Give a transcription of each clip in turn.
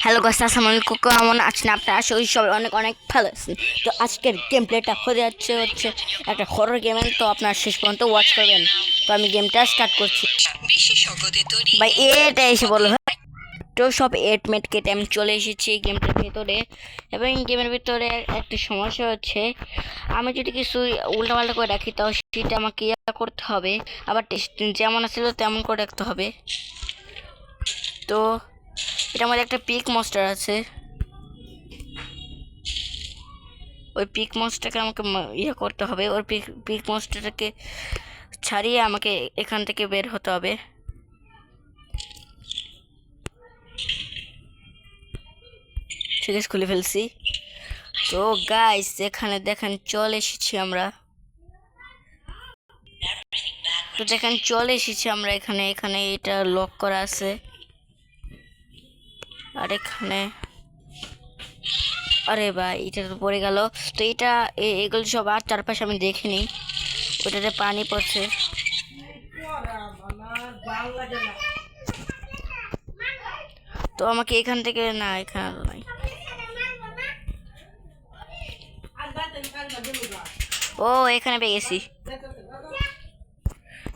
Hello গাছ আসসালামু আলাইকুম কেমন আছেন আপনারা? আশা করি সবাই অনেক অনেক ভালো আছেন। তো আজকের গেম প্লেটা হয়ে যাচ্ছে হচ্ছে একটা হরর গেম তো আপনারা শেষ পর্যন্ত ওয়াচ করবেন। তো আমি গেমটা স্টার্ট করছি। ভাই এটা এসে বলো। তো সব এট মেট কেটে আমি চলে এসেছি গেমটার ভেতরে। এবং গেমের ভিতরে একটা সমস্যা হচ্ছে আমি যদি কিছু উল্টাপাল্টা করে রাখি তাও সেটা আমাকে ইয়া করতে হবে। আবার টেস্ট- যেমন ছিল তেমন করে রাখতে হবে। তো এটা আমাদের একটা পিক মস্টার আছে। ওই পিক মস্টারকে আমাকে ইয়ে করতে হবে। ওর পিক পিক মস্টারটাকে ছাড়িয়ে আমাকে এখান থেকে বের হতে হবে। ঠিক আছে, খুলে ফেলছি। তো গাইস এখানে দেখেন চলে এসেছি আমরা। তো দেখেন চলে এসেছি আমরা এখানে। এখানে এটা লক করা আছে। আর এখানে আরে ভাই, এটা তো পড়ে গেল। তো এটা এগুলো সব আর চারপাশে আমি দেখিনি ওটাতে পানি পড়ছে। তো আমাকে এখান থেকে, না, এখানে নাই। ও, এখানে পেয়ে গেছি।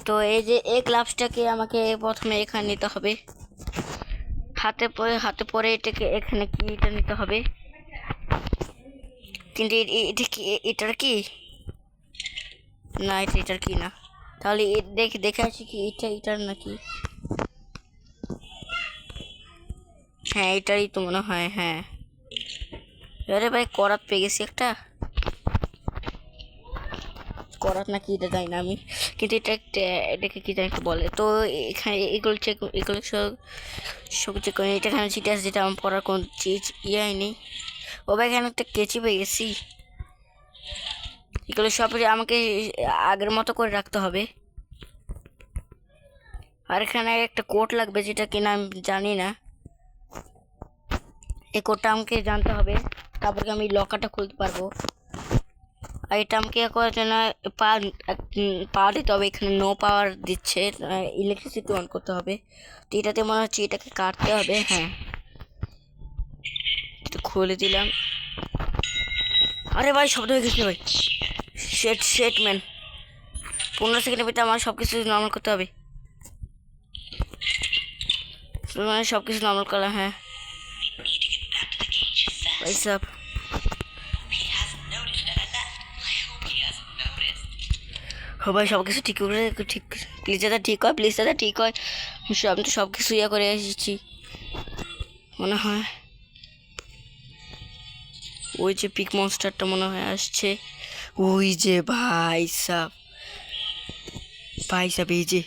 তো এই যে, এই গ্লাভসটাকে আমাকে প্রথমে এখানে নিতে হবে। হাতে পরে হাতে পরে এটাকে এখানে কি এটা নিতে হবে? কিন্তু এটা কি এটার কি? না, এটা এটার কি না। তাহলে দেখে দেখে আসি কি এটা এটার নাকি। হ্যাঁ এটারই তো মনে হয় হ্যাঁ। আরে ভাই, করাত পেয়ে গেছি একটা। করাত নাকি এটা জানি না আমি। কিন্তু এটা এটাকে কী একটা বলে। তো এখানে এগুলো চেক এগুলো সব সব চেক করে এটা এখানে চিঠি আছে, যেটা আমার পড়ার কোনো চিজ ইয়াই নেই ও এখানে একটা কেচি পেয়ে গেছি। এগুলো সব আমাকে আগের মতো করে রাখতে হবে। আর এখানে একটা কোট লাগবে, যেটা কিনা আমি জানি না। এই কোডটা আমাকে জানতে হবে। তারপরে আমি লকারটা খুলতে পারব। ইয়ে করার জন্য পাওয়ার পাওয়ার দিতে হবে। এখানে নো পাওয়ার দিচ্ছে ইলেকট্রিসিটি অন করতে হবে। তো এটাতে মনে হচ্ছে এটাকে কাটতে হবে হ্যাঁ। এটা খুলে দিলাম। আরে ভাই শব্দ হয়ে গেছিল ভাই। শেট শেট ম্যান পনেরো সেকেন্ডের ভিতরে আমার সব কিছু নর্মাল করতে হবে। মানে সব কিছু নর্মাল করা হ্যাঁ সব ও ভাই সব কিছু ঠিক করে, ঠিক প্লিজ দাদা ঠিক হয় প্লিজ দাদা ঠিক হয়। আমি তো সব কিছু ইয়ে করে এসেছি, মনে হয়। ওই যে পিক মনস্টারটা মনে হয় আসছে। ওই যে ভাই সাব ভাই সাব, এই যে।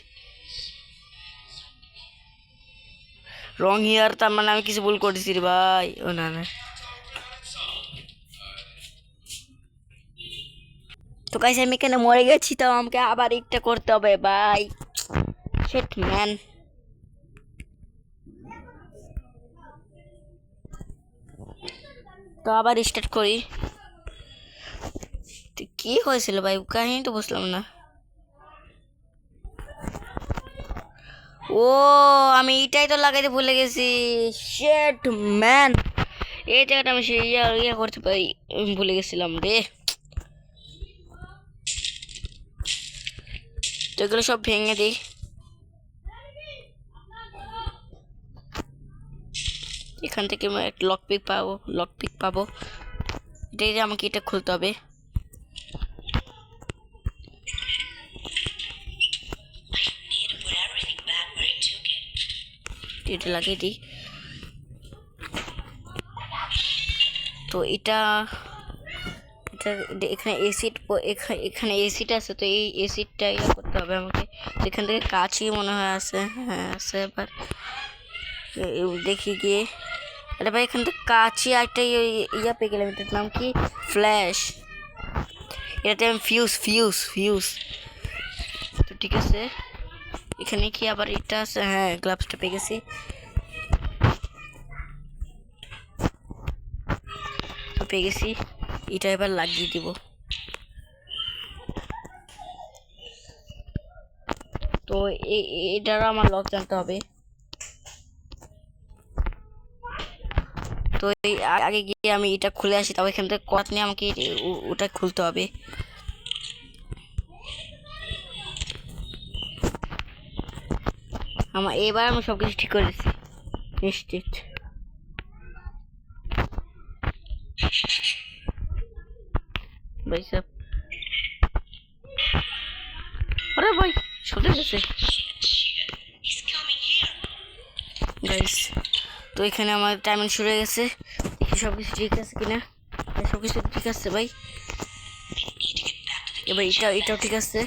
রং হেয়ার তার মানে আমি কিছু ভুল করেছি রে ভাই। ও না না। তো গাইস আমি এখানে মরে গেছি তো আমাকে আবার একটা করতে হবে ভাই শেট ম্যান তো আবার স্টার্ট করি। কি হয়েছিল ভাই? কাহিনী তো বুঝলাম না। ও, আমি এটাই তো লাগাইতে ভুলে গেছি। শেট ম্যান এই জায়গাটা আমি সেই ইয়ে করতে পারি, ভুলে গেছিলাম রে। তো এগুলো সব ভেঙে দিই। এখান থেকে একটা লক পিক পাবো লক পিক পাবো। এটাই যে আমাকে এটা খুলতে হবে। এটা লাগিয়ে দিই। তো এটা এটা এটা- এখানে এসিড এখানে এসিড আছে, তো এই এসিডটা ইয়ে করতে হবে আমাকে। এখান থেকে কাঁচি মনে হয় আছে হ্যাঁ আছে এবার। এ- এ- দেখি গিয়ে। আরে ভাই, এখান থেকে কাঁচি একটা ইয়ে- ইয়া পেয়ে গেলাম, এটার নাম কি? ফ্ল্যাশ এটাতে আমি ফিউজ ফিউজ ফিউজ তো ঠিক আছে। এখানে কি আবার এটা আছে? হ্যাঁ গ্লাভসটা পেয়ে গেছি। তো পেয়ে গেছি। এটা এবার লাগিয়ে দিব। তো এটারও আমার লক জানতে হবে। তো আগে গিয়ে আমি এটা খুলে আসি তারপর এখান থেকে কত নিয়ে আমাকে ওটা খুলতে হবে। আমার, এবার আমি সব কিছু ঠিক করেছি নিশ্চিত। ভাই সাহেব। আরে ভাই সব গেছে। গাইস তো এখানে আমার টাইমিং শুরু হয়ে গেছে। সব কিছু ঠিক আছে কিনা? হ্যাঁ, সব কিছু ঠিক আছে ভাই। এবার এটা এটাও ঠিক আছে।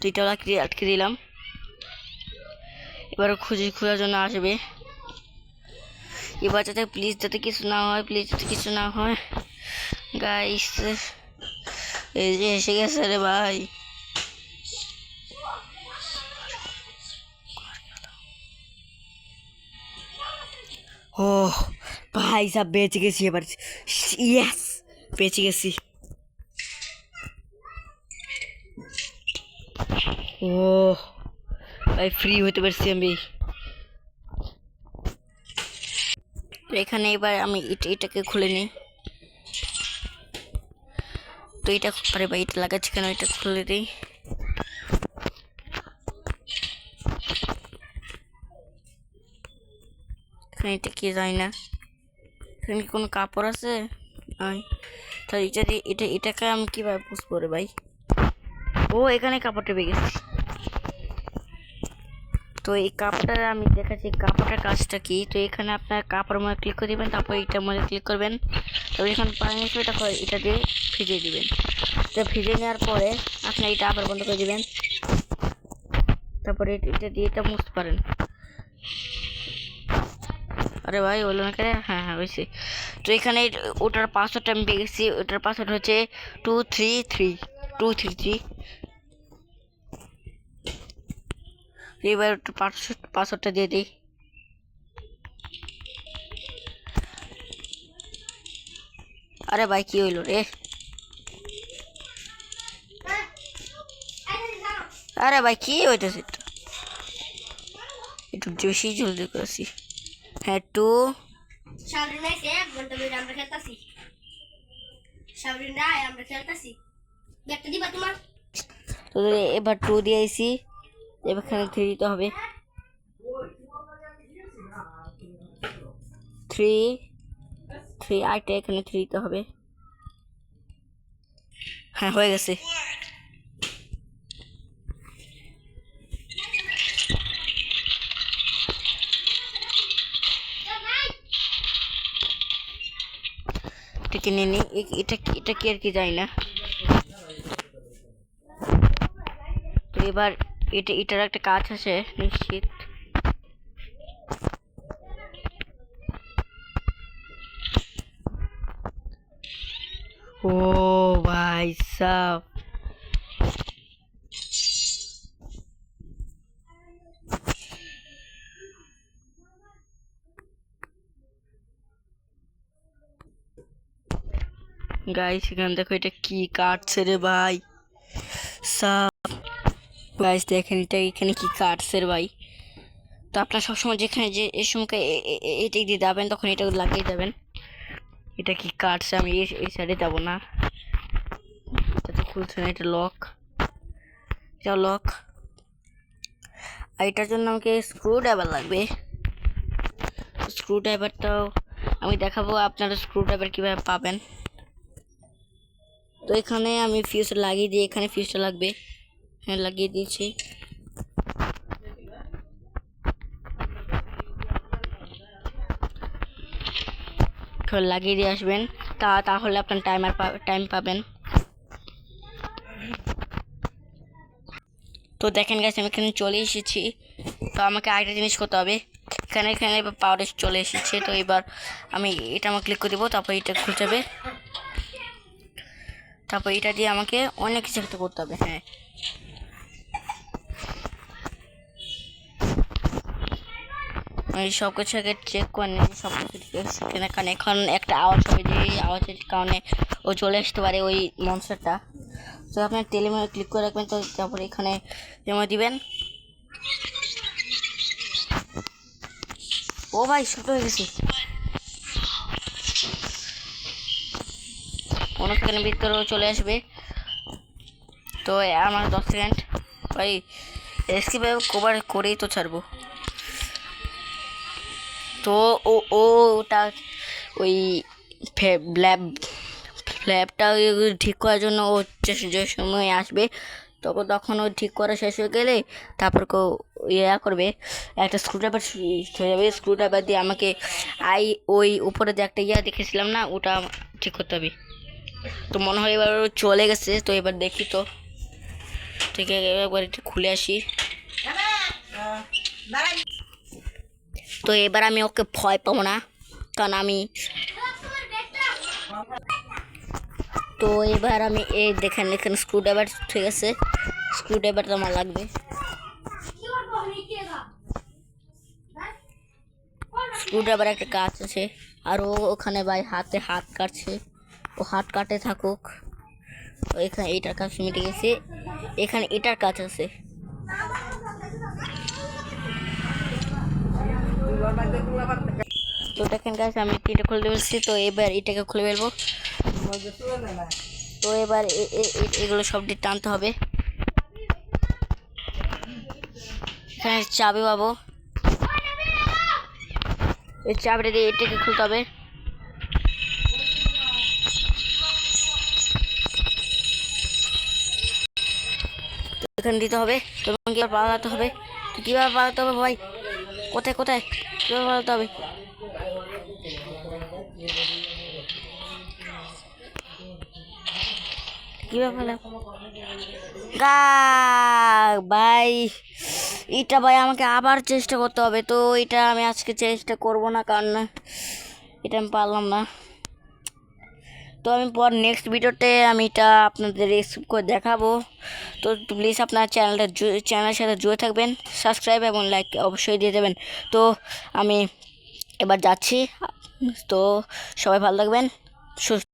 তো এটাও আটকে দিলাম। এবার খুঁজে খোঁজার জন্য আসবে। এবার যাতে প্লিজ যাতে কিছু না হয় প্লিজ যাতে কিছু না হয় গাইস এই যে এসে গেছে রে ভাই ও ভাই সাব বেঁচে গেছি এবার ইয়েস বেঁচে গেছি ও ভাই ফ্রি হতে পারছি আমি তো এখানে এবার আমি এটা এটাকে খুলে নিই। তো এটা, আরে ভাই, এটা লাগাচ্ছি কেন? এটা খুলে দিই। এখানে এটা কি যায় না? এখানে কোনো কাপড় আছে? তাহলে এটা এটা, এটাকে আমি কীভাবে পুষবো রে ভাই? ও, এখানে কাপড়টা গেছি। তো এই কাপড়টার আমি দেখাচ্ছি কাপড়টার কাজটা কি? তো এখানে আপনার কাপড় মধ্যে ক্লিক করে দিবেন, তারপর এটার মধ্যে ক্লিক করবেন। তারপর এখানে পানি আসবে করে- এটা দিয়ে ভিজিয়ে দেবেন। তো ভিজিয়ে নেওয়ার পরে আপনি এটা আবার বন্ধ করে দিবেন। তারপরে এটা- দিয়ে এটা মুছতে পারেন। আরে ভাই, হলো না কেন? হ্যাঁ হ্যাঁ হয়েছে। তো এখানে ওটার পাসওয়ার্ডটা আমি পেয়ে গেছি, ওটার পাসওয়ার্ড হচ্ছে two three three two three three এবার একটু পাসওয়ার্ড পাসওয়ার্ডটা দিয়ে দিই। আরে ভাই কি হইল রে? আরে ভাই কি হইতেছে একটু? বেশি জলদি করেছি হ্যাঁ টু আমরা খেলতেছি। আমরা খেলতেছি। একটা এবার টু দিয়েছি এখানে থ্রি দিতে হবে। থ্রি থ্রি আইটা এখানে থ্রি দিতে হবে। হ্যাঁ হয়ে গেছে। এটা কিনে নিই এটা এটা কি আর কি যায় না। এবার এটা, এটার একটা কাজ আছে, নিশ্চিত। ও ভাই সাহ গাইস এখানে দেখো এটা কি কাটছে রে ভাই। সাপ গাইস দেখেন এটা এখানে কি কাটছে রে ভাই। তো আপনার সবসময় যেখানে যে এই সময়কে এ- এ- এ- এটাই দিয়ে যাবেন, তখন এটা লাগিয়ে যাবেন। এটা কি কাটছে? আমি এই সাইডে যাব না। এটা তো খুলছে না, এটা লক এটা লক আর এটার জন্য আমাকে স্ক্রু ড্রাইভার লাগবে। স্ক্রু ড্রাইভারটাও আমি দেখাবো, আপনারা স্ক্রু ড্রাইভার কীভাবে পাবেন। তো এখানে আমি ফিউজটা লাগিয়ে দিই, এখানে ফিউজটা লাগবে। হ্যাঁ লাগিয়ে দিয়েছি। লাগিয়ে দিয়ে আসবেন। তা তাহলে আপনার টাইমার টাইম পাবেন। তো দেখেন গেছে আমি এখানে চলে এসেছি। তো আমাকে আরেকটা জিনিস করতে হবে। এখানে এখানে এবার পাউডার চলে এসেছে। তো এবার আমি এটা আমার ক্লিক করে দেবো, তারপর এটা খুলে যাবে তারপর এটা দিয়ে আমাকে অনেক কিছু করতে হবে। হ্যাঁ। আমি সব কিছু আগে চেক করে নিই সব কিছু ঠিক আছে কিনা কারণ এখন একটা আওয়াজ হবে যে, এই আওয়াজের কারণে ও চলে আসতে পারে ওই মনস্টারটা তো আপনার তেলে ক্লিক করে রাখবেন, তো তারপরে এখানে জমা দিবেন। ও ভাই, ছোট হয়ে গেছে। কোনো সেকেন্ড ভিতরেও চলে আসবে। তো আমার দশ সেকেন্ড ভাই এসকি কভার করেই তো ছাড়বো। তো ও ওটা ওই ল্যাব ল্যাবটা ঠিক করার জন্য ও যে সময় আসবে, তখন তখন ও ঠিক করা শেষ হয়ে গেলে তারপর কেউ ইয়া করবে, একটা স্ক্রুড্রাইভার হয়ে যাবে স্ক্রুড্রাইভার দিয়ে আমাকে আই, ওই উপরে যে একটা ইয়া দেখেছিলাম না, ওটা ঠিক করতে হবে। তো মনে হয় এবার চলে গেছে, তো এবার দেখি তো। ঠিক আছে, এবার একটু খুলে আসি। তো এবার আমি ওকে ভয় পাবো না, কারণ আমি তো এবার আমি এই দেখেন এখানে স্ক্রুড্রাইভার ঠিক আছে স্ক্রুড্রাইভারটা আমার লাগবে। স্ক্রুড্রাইভার একটা কাজ আছে, আর ও ওখানে ভাই হাতে হাত কাটছে, ও হাত কাটে থাকুক। এখানে এইটার কাজ মিটে গেছে। এখানে এটার কাজ আছে। তো দেখেন গাছ আমি তিনটা খুলে ফেলছি। তো এবার এটাকে খুলে ফেলব। তো এবার এগুলো সব দিয়ে টানতে হবে। এখানে চাবি পাবো। এই চাবিটা দিয়ে এটাকে খুলতে হবে। এখানে দিতে হবে। এবং কীভাবে পালাতে হবে? কীভাবে পালাতে হবে ভাই? কোথায় কোথায়? হবে গা, ভাই, এটা ভাই আমাকে আবার চেষ্টা করতে হবে, তো এটা আমি আজকে চেষ্টা করব না, কারণ এটা আমি পারলাম না। তো আমি পর নেক্সট ভিডিওতে আমি এটা আপনাদের করে দেখাবো। তো প্লিজ আপনার চ্যানেলটা চ্যানেলের সাথে জুড়ে থাকবেন সাবস্ক্রাইব এবং লাইক অবশ্যই দিয়ে দেবেন। তো আমি এবার যাচ্ছি। তো সবাই ভালো থাকবেন, সুস্থ